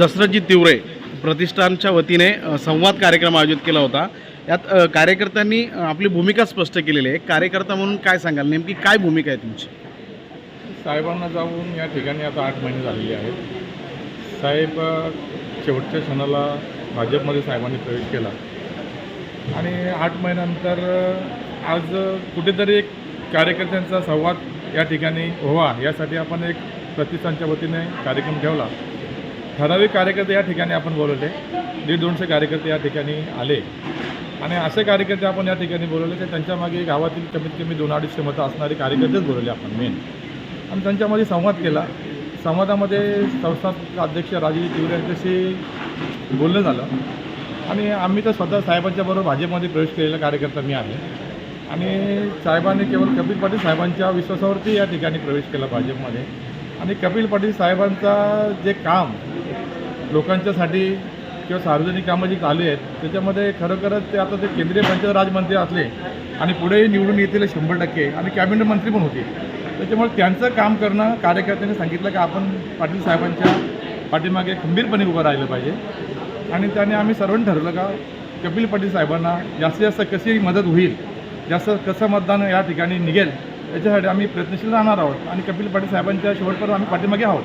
दशरथजी तिवरे प्रतिष्ठानच्या वतीने संवाद कार्यक्रम आयोजित केला होता. यात कार्यकर्त्यांनी आपली भूमिका स्पष्ट केलेली आहे. कार्यकर्ता म्हणून काय सांगाल? नेमकी काय भूमिका आहे तुमची? साहेबांना जाऊन या ठिकाणी आता आठ महिने झालेले आहेत. साहेब शेवटच्या क्षणाला भाजपमध्ये साहेबांनी प्रवेश केला. आणि आठ महिन्यानंतर आज कुठेतरी एक कार्यकर्त्यांचा संवाद या ठिकाणी व्हावा यासाठी आपण एक प्रतिष्ठानच्या वतीने कार्यक्रम ठेवला. ठराविक कार्यकर्ते या ठिकाणी आपण बोलवले. दीड दोनशे कार्यकर्ते या ठिकाणी आले. आणि असे कार्यकर्ते आपण या ठिकाणी बोलवले की त्यांच्यामागे गावातील कमीत कमी दोन अडीचशे मतं असणारे कार्यकर्तेच बोलवले आपण मेन आणि त्यांच्यामध्ये संवाद केला. संवादामध्ये संस्थापक अध्यक्ष राजीव तिवरे यांच्याशी बोलणं झालं. आणि आम्ही तर स्वतः साहेबांच्या बरोबर भाजपमध्ये प्रवेश केलेला कार्यकर्ता मी आहे. आणि साहेबांनी केवळ कपिल पाटील साहेबांच्या विश्वासावरती या ठिकाणी प्रवेश केला भाजपमध्ये. आणि कपिल पाटील साहेबांचा जे काम लोकांच्यासाठी किंवा सार्वजनिक कामं जी चालू आहेत त्याच्यामध्ये खरोखरच ते आता ते केंद्रीय पंचायत राजमंत्री असले आणि पुढेही निवडून येतील शंभर टक्के आणि कॅबिनेट मंत्री पण होते. त्याच्यामुळे त्यांचं काम करणं कार्यकर्त्यांनी सांगितलं की आपण पाटील साहेबांच्या पाठीमागे खंबीरपणे उभं राहिलं पाहिजे. आणि त्याने आम्ही सर्वांनी ठरवलं का कपिल पाटील साहेबांना जास्तीत जास्त कशी मदत होईल जास्त कसं मतदान या ठिकाणी निघेल याच्यासाठी आम्ही प्रयत्नशील राहणार आहोत आणि कपिल पाटील साहेबांच्या शेवटपर्यंत आम्ही पाठीमागे आहोत.